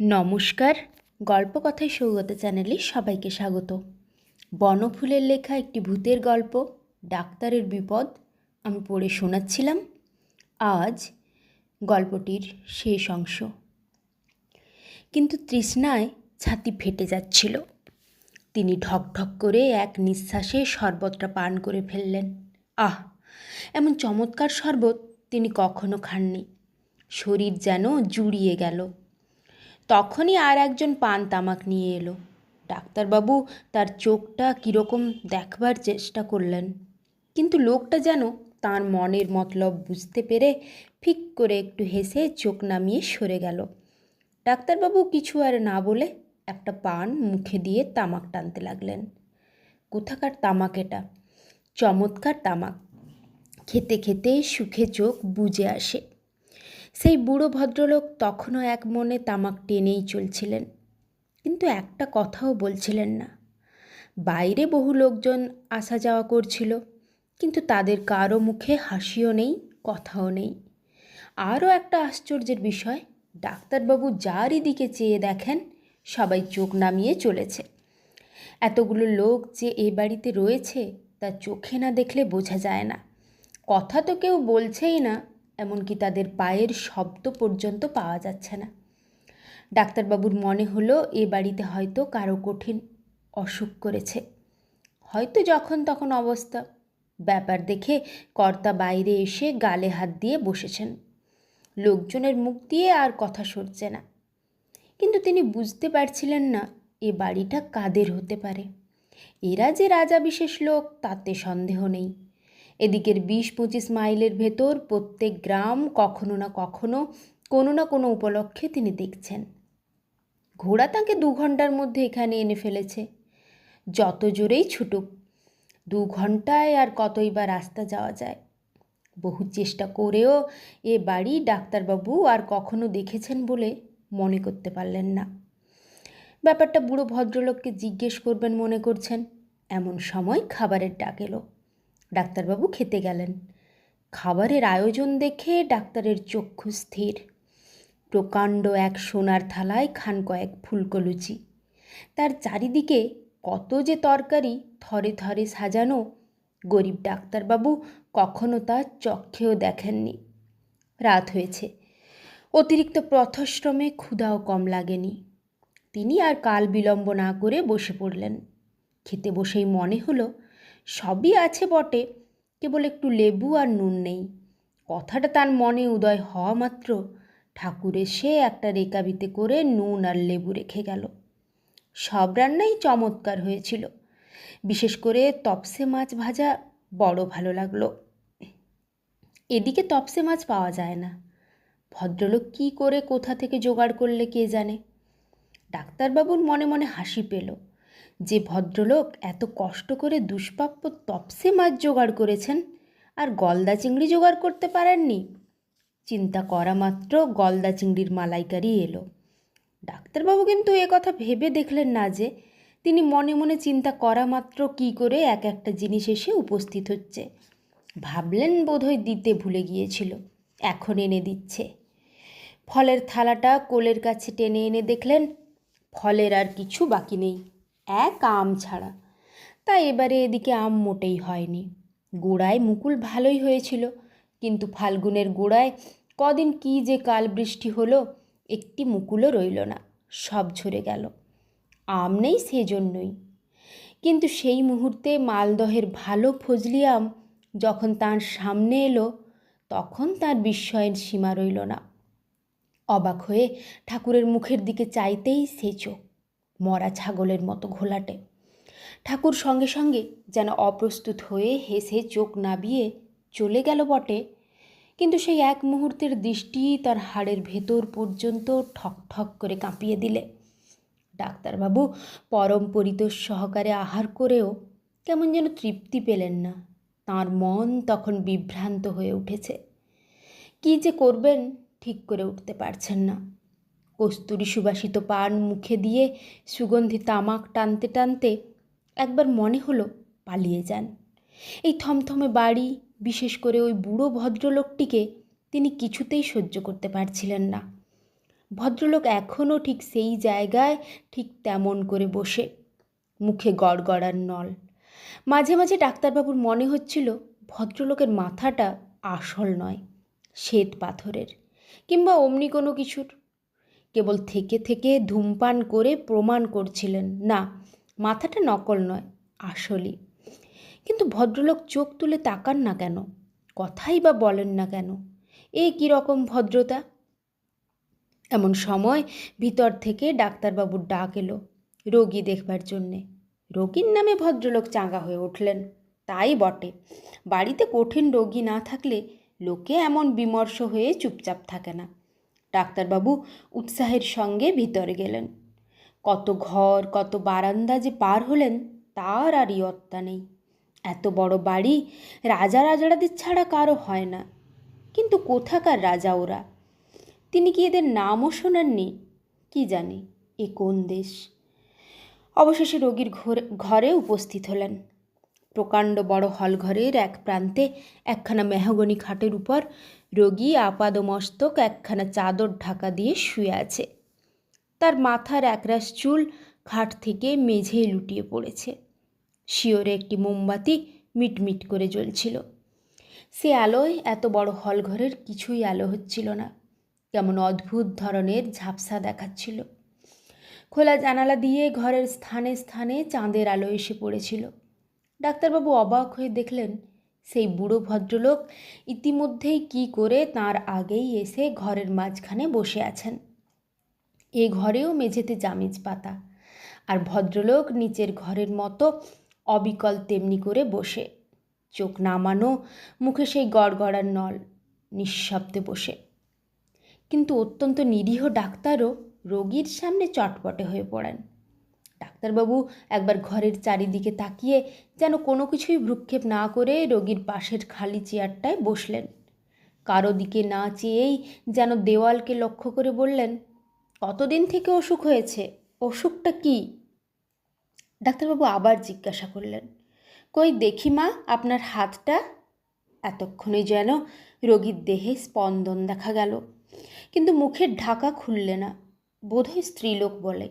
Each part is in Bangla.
নমস্কার, গল্পকথায় সৌগত চ্যানেলে সবাইকে স্বাগত। বনফুলের লেখা একটি ভূতের গল্প, ডাক্তারের বিপদ, আমি পড়ে শোনাচ্ছিলাম। আজ গল্পটির শেষ অংশ। কিন্তু তৃষ্ণায় ছাতি ফেটে যাচ্ছিল। তিনি ঢক ঢক করে এক নিঃশ্বাসে শরবতটা পান করে ফেললেন। আহ, এমন চমৎকার শরবত তিনি কখনো খাননি। শরীর যেন জুড়িয়ে গেল। তখনই আর একজন পান তামাক নিয়ে এলো। ডাক্তারবাবু তার চোখটা কীরকম দেখবার চেষ্টা করলেন। কিন্তু লোকটা যেন তার মনের মতলব বুঝতে পেরে ফিক করে একটু হেসে চোখ নামিয়ে সরে গেল। ডাক্তারবাবু কিছু আর না বলে একটা পান মুখে দিয়ে তামাক টানতে লাগলেন। কোথাকার তামাক এটা? চমৎকার তামাক। খেতে খেতে সুখে চোখ বুজে আসে। সেই বুড়ো ভদ্রলোক তখনও এক মনে তামাক টেনেই চলছিলেন। কিন্তু একটা কথাও বলছিলেন না। বাইরে বহু লোকজন আসা যাওয়া করছিল, কিন্তু তাদের কারও মুখে হাসিও নেই, কথাও নেই। আরও একটা আশ্চর্যের বিষয়, ডাক্তারবাবু যারই দিকে চেয়ে দেখেন, সবাই চোখ নামিয়ে চলেছে। এতগুলো লোক যে এ বাড়িতে রয়েছে, তা চোখে না দেখলে বোঝা যায় না। কথা তো কেউ বলছেই না। এমনকি তাদের পায়ের শব্দ পর্যন্ত পাওয়া যাচ্ছে না। ডাক্তারবাবুর মনে হলো এ বাড়িতে হয়তো কারও কঠিন অসুখ করেছে। হয়তো যখন তখন অবস্থা। ব্যাপার দেখে কর্তা বাইরে এসে গালে হাত দিয়ে বসেছেন। লোকজনের মুখ দিয়ে আর কথা সরছে না। কিন্তু তিনি বুঝতে পারছিলেন না এ বাড়িটা কাদের হতে পারে। এরা যে রাজা বিশেষ লোক, তাতে সন্দেহ নেই। এদিকের বিশ পঁচিশ মাইলের ভেতর প্রত্যেক গ্রাম কখনো না কখনো কোনো না কোনো উপলক্ষে তিনি দেখছেন। ঘোড়া তাকে দু ঘণ্টার মধ্যে এখানে এনে ফেলেছে। যত জোরেই ছুটুক, দু ঘন্টায় আর কতই বা রাস্তা যাওয়া যায়। বহু চেষ্টা করেও এ বাড়ি ডাক্তারবাবু আর কখনো দেখেছেন বলে মনে করতে পারলেন না। ব্যাপারটা বুড়ো ভদ্রলোককে জিজ্ঞেস করবেন মনে করছেন, এমন সময় খাবারের ডাক এলো। ডাক্তারবাবু খেতে গেলেন। খাবারের আয়োজন দেখে ডাক্তারের চক্ষু স্থির। প্রকাণ্ড এক সোনার থালায় খান কয়েক ফুলকলুচি। তার চারিদিকে কত যে তরকারি থরে থরে সাজানো, গরিব ডাক্তারবাবু কখনো তা চক্ষেও দেখেননি। রাত হয়েছে। অতিরিক্ত পথশ্রমে ক্ষুধাও কম লাগেনি। তিনি আর কাল বিলম্ব না করে বসে পড়লেন। খেতে বসেই মনে হলো সবই আছে বটে, কেবল একটু লেবু আর নুন নেই। কথাটা তার মনে উদয় হওয়া মাত্র ঠাকুর এসে একটা রেকাবিতে করে নুন আর লেবু রেখে গেল। সব রান্নাই চমৎকার হয়েছিল। বিশেষ করে তপসে মাছ ভাজা বড় ভালো লাগল। এদিকে তপসে মাছ পাওয়া যায় না। ভদ্রলোক কি করে কোথা থেকে জোগাড় করলে কে জানে? ডাক্তারবাবুর মনে মনে হাসি পেল। যে ভদ্রলোক এত কষ্ট করে দুষ্প্রাপ্য তপসে মাছ জোগাড় করেছেন আর গলদা চিংড়ি জোগাড় করতে পারেননি। চিন্তা করা মাত্র গলদা চিংড়ির মালাইকারি এলো। ডাক্তারবাবু কিন্তু এ কথা ভেবে দেখলেন না যে তিনি মনে মনে চিন্তা করা মাত্র কি করে এক একটা জিনিস এসে উপস্থিত হচ্ছে। ভাবলেন বোধহয় দিতে ভুলে গিয়েছিল, এখন এনে দিচ্ছে। ফলের থালাটা কোলের কাছে টেনে এনে দেখলেন, ফলের আর কিছু বাকি নেই। এক আম ছাড়া। তা এবারে এদিকে আম মোটেই হয়নি। গোড়ায় মুকুল ভালোই হয়েছিল, কিন্তু ফাল্গুনের গোড়ায় কদিন কি যে কাল বৃষ্টি হলো, একটি মুকুলও রইল না, সব ঝরে গেল। আম নেই সেজন্যই। কিন্তু সেই মুহূর্তে মালদহের ভালো ফজলি আম যখন তার সামনে এলো, তখন তার বিস্ময়ের সীমা রইল না। অবাক হয়ে ঠাকুরের মুখের দিকে চাইতেই সে চোখ মরা ছাগলের মতো ঘোলাটে। ঠাকুর সঙ্গে সঙ্গে যেন অপ্রস্তুত হয়ে হেসে চোখ নাবিয়ে চলে গেল বটে, কিন্তু সেই এক মুহূর্তের দৃষ্টি তার হাড়ের ভেতর পর্যন্ত ঠক ঠক করে কাঁপিয়ে দিলে। ডাক্তারবাবু পরম পরিতোষ সহকারে আহার করেও কেমন যেন তৃপ্তি পেলেন না। তার মন তখন বিভ্রান্ত হয়ে উঠেছে। কী যে করবেন, ঠিক করে উঠতে পারছেন না। কস্তুরি সুবাসিত পান মুখে দিয়ে সুগন্ধি তামাক টানতে টানতে একবার মনে হলো পালিয়ে যান। এই থমথমে বাড়ি, বিশেষ করে ওই বুড়ো ভদ্রলোকটিকে তিনি কিছুতেই সহ্য করতে পারছিলেন না। ভদ্রলোক এখনও ঠিক সেই জায়গায় ঠিক তেমন করে বসে, মুখে গড়গড়ার নল। মাঝে মাঝে ডাক্তারবাবুর মনে হচ্ছিল ভদ্রলোকের মাথাটা আসল নয়, শ্বেত পাথরের, কিংবা অমনি কোনো কিছুর। কেবল থেকে থেকে ধূমপান করে প্রমাণ করছিলেন, না, মাথাটা নকল নয়, আসলই। কিন্তু ভদ্রলোক চোখ তুলে তাকান না কেন? কথাই বা বলেন না কেন? এ কীরকম ভদ্রতা? এমন সময় ভিতর থেকে ডাক্তারবাবুর ডাক এলো রোগী দেখবার জন্যে। রোগীর নামে ভদ্রলোক চাঙ্গা হয়ে উঠলেন। তাই বটে। বাড়িতে কঠিন রোগী না থাকলে লোকে এমন বিমর্ষ হয়ে চুপচাপ থাকে না। ডাক্তারবাবু উৎসাহের সঙ্গে ভিতরে গেলেন। কত ঘর, কত বারান্দা যে পার হলেন, তার আর ইয়ত্তা নেই। এত বড় বাড়ি রাজা রাজারাদের ছাড়া কারও হয় না। কিন্তু কোথাকার রাজা ওরা? তিনি কি এদের নামও শোনাননি? কি জানে, এ কোন দেশ? অবশেষে রোগীর ঘরে উপস্থিত হলেন। প্রকাণ্ড বড় হলঘরের এক প্রান্তে একখানা মেহগনি খাটের উপর রোগী আপাদমস্তক একখানা চাদর ঢাকা দিয়ে শুয়ে আছে। তার মাথার একরাশ চুল খাট থেকে মেঝেয় লুটিয়ে পড়েছে। শিওরে একটি মোমবাতি মিটমিট করে জ্বলছিল। সে আলোয় এত বড় হলঘরের কিছুই আলো হচ্ছিল না। কেমন অদ্ভুত ধরনের ঝাপসা দেখাচ্ছিল। খোলা জানালা দিয়ে ঘরের স্থানে স্থানে চাঁদের আলো এসে পড়েছিল। ডাক্তারবাবু অবাক হয়ে দেখলেন সেই বুড়ো ভদ্রলোক ইতিমধ্যেই কি করে তার আগেই এসে ঘরের মাঝখানে বসে আছেন। এ ঘরেও মেঝেতে জামিজ পাতা আর ভদ্রলোক নিচের ঘরের মতো অবিকল তেমনি করে বসে। চোখ নামানো, মুখে সেই গড়গড়ার নল, নিঃশব্দে বসে। কিন্তু অত্যন্ত নিরীহ ডাক্তারও রোগীর সামনে চটপটে হয়ে পড়েন। ডাক্তারবাবু একবার ঘরের চারিদিকে তাকিয়ে যেন কোনো কিছুই ভ্রুক্ষেপ না করে রোগীর পাশের খালি চেয়ারটায় বসলেন। কারও দিকে না চেয়েই যেন দেওয়ালকে লক্ষ্য করে বললেন, কতদিন থেকে অসুখ হয়েছে? অসুখটা কি? ডাক্তারবাবু আবার জিজ্ঞাসা করলেন, কই দেখি মা, আপনার হাতটা? এতক্ষণে যেন রোগীর দেহে স্পন্দন দেখা গেল, কিন্তু মুখের ঢাকা খুললে না। বোধহয় স্ত্রীলোক বলে।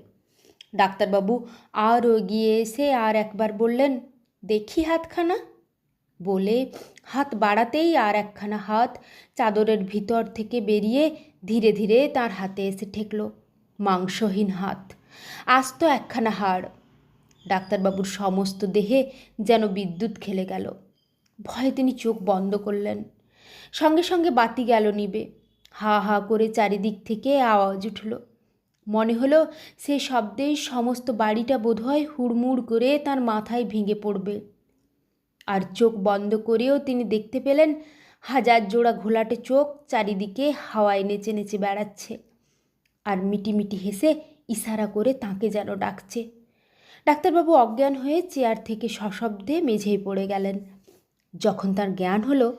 ডাক্তারবাবু, আর এগিয়ে এসে আর একবার বললেন, দেখি হাতখানা বলে হাত বাড়াতেই আর একখানা হাত চাদরের ভিতর থেকে বেরিয়ে ধীরে ধীরে তার হাতে এসে ঠেকল, মাংসহীন হাত, আস্ত একখানা হাড়। ডাক্তারবাবুর সমস্ত দেহে যেন বিদ্যুৎ খেলে গেল। ভয়ে তিনি চোখ বন্ধ করলেন। সঙ্গে সঙ্গে বাতি গেল নিবে। হা হা করে চারিদিক থেকে আওয়াজ উঠল। মনে হলো সে শব্দে সমস্ত বাড়িটা বোধহয় হুড়মুড় করে তার মাথায় ভেঙে পড়বে। আর চোখ বন্ধ করেও তিনি দেখতে পেলেন হাজার জোড়া ঘোলাটে চোখ চারিদিকে হাওয়ায় নেচে নেচে বেড়াচ্ছে। আর মিটিমিটি হেসে ইশারা করে তাকে যেন ডাকছে। ডাক্তারবাবু অজ্ঞান হয়ে চেয়ার থেকে সশব্দে মেঝেই পড়ে গেলেন। যখন তার জ্ঞান হলো,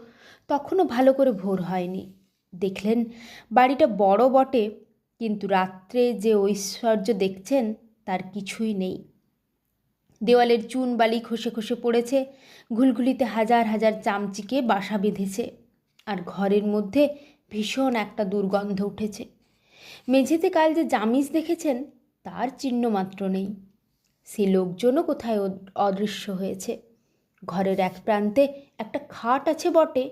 তখনও ভালো করে ভোর হয়নি। দেখলেন বাড়িটা বড় বটে কিন্তু রাত্রে যে ঐশ্বর্য দেখছেন, তার কিছুই নেই। দেওয়ালের চুন বালি খসে খসে পড়েছে, ঘুলঘুলিতে হাজার হাজার চামচিকে বাসা বেঁধেছে, আর ঘরের মধ্যে ভীষণ একটা দুর্গন্ধ উঠেছে। মেঝেতে কাল যে জামিজ দেখেছেন, তার চিহ্ন মাত্র নেই। সে লোকজনও কোথায় অদৃশ্য হয়েছে। ঘরের এক প্রান্তে একটা খাট আছে বটে,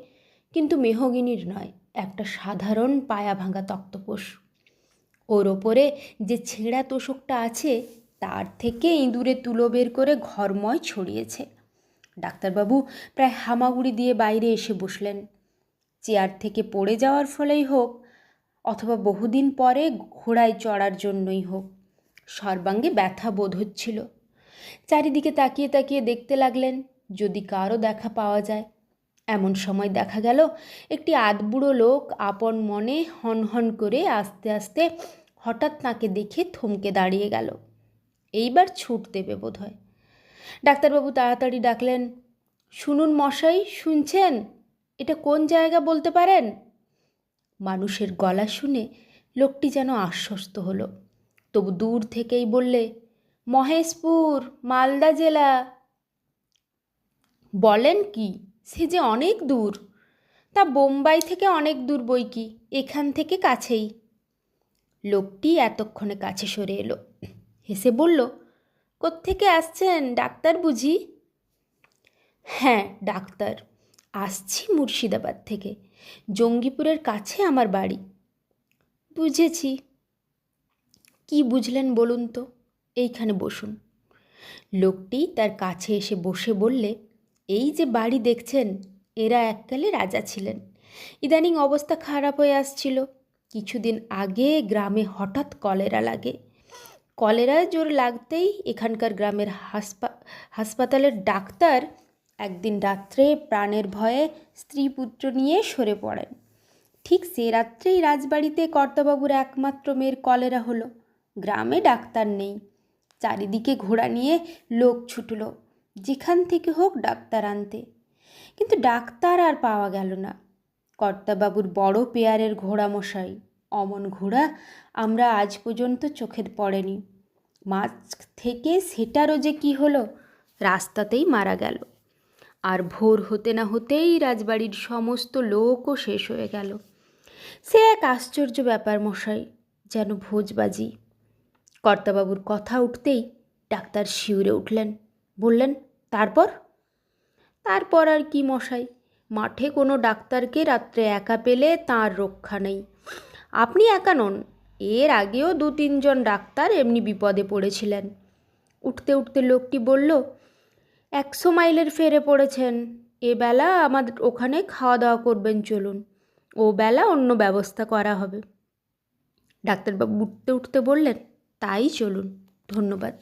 কিন্তু মেহগিনির নয়, একটা সাধারণ পায়া ভাঙা তক্তপোষ। ওর ওপরে যে ছেঁড়া তোষকটা আছে, তার থেকে ইঁদুরে তুলো বের করে ঘরময় ছড়িয়েছে। ডাক্তারবাবু প্রায় হামাগুড়ি দিয়ে বাইরে এসে বসলেন। চেয়ার থেকে পড়ে যাওয়ার ফলেই হোক, অথবা বহুদিন পরে ঘোড়ায় চড়ার জন্যই হোক, সর্বাঙ্গে ব্যথা বোধ হচ্ছিল। চারিদিকে তাকিয়ে তাকিয়ে দেখতে লাগলেন, যদি কারও দেখা পাওয়া যায়। এমন সময় দেখা গেল, একটি আধবুড়ো লোক আপন মনে হন হন করে আস্তে আস্তে হঠাৎ তাকে দেখে থমকে দাঁড়িয়ে গেল। এইবার ছুট দেবে বোধ হয় ডাক্তারবাবু তাড়াতাড়ি ডাকলেন, শুনুন মশাই, শুনছেন? এটা কোন জায়গা বলতে পারেন? মানুষের গলা শুনে লোকটি যেন আশ্বস্ত হলো। তবু দূর থেকেই বললে, মহেশপুর, মালদা জেলা। বলেন কি? সে যে অনেক দূর। তা বোম্বাই থেকে অনেক দূর বই কি? এখান থেকে কাছেই। লোকটি এতক্ষণে কাছে সরে এলো। হেসে বলল, কোত্থেকে আসছেন? ডাক্তার বুঝি? হ্যাঁ ডাক্তার। আসছি মুর্শিদাবাদ থেকে। জঙ্গিপুরের কাছে আমার বাড়ি। বুঝেছি। কি বুঝলেন বলুন তো? এইখানে বসুন। লোকটি তার কাছে এসে বসে বললে এই যে বাড়ি দেখছেন, এরা এককালে রাজা ছিলেন। ইদানিং অবস্থা খারাপ হয়ে আসছিল। কিছুদিন আগে গ্রামে হঠাৎ কলেরা লাগে। কলেরা জোর লাগতেই এখানকার গ্রামের হাসপা, হাসপাতালের ডাক্তার একদিন রাত্রে প্রাণের ভয়ে স্ত্রী পুত্র নিয়ে সরে পড়েন। ঠিক সে রাত্রেই রাজবাড়িতে কর্তাবাবুর একমাত্র মেয়ের কলেরা হলো। গ্রামে ডাক্তার নেই। চারিদিকে ঘোড়া নিয়ে লোক ছুটল। যেখান থেকে হোক ডাক্তার আনতে। কিন্তু ডাক্তার আর পাওয়া গেল না। কর্তাবাবুর বড় পেয়ারের ঘোড়া মশাই অমন ঘোড়া আমরা আজ পর্যন্ত চোখে পড়েনি। মাছ থেকে সেটারও যে কি হলো, রাস্তাতেই মারা গেল। আর ভোর হতে না হতেই রাজবাড়ির সমস্ত লোকও শেষ হয়ে গেল। সে এক আশ্চর্য ব্যাপার মশাই, যেন ভোজবাজি। কর্তাবাবুর কথা উঠতেই ডাক্তার শিউরে উঠলেন, বললেন তারপর? তারপর আর কি, মশাই? মাঠে কোনো ডাক্তারকে রাত্রে একা পেলে তার রক্ষা নেই। আপনি একা নন, এর আগেও দু তিনজন ডাক্তার এমনি বিপদে পড়েছিলেন। উঠতে উঠতে লোকটি বলল একশো মাইলের ফেরে পড়েছেন, এ বেলা আমাদের ওখানে খাওয়া দাওয়া করবেন চলুন, ও বেলা অন্য ব্যবস্থা করা হবে। ডাক্তারবাবু উঠতে উঠতে বললেন, তাই চলুন, ধন্যবাদ।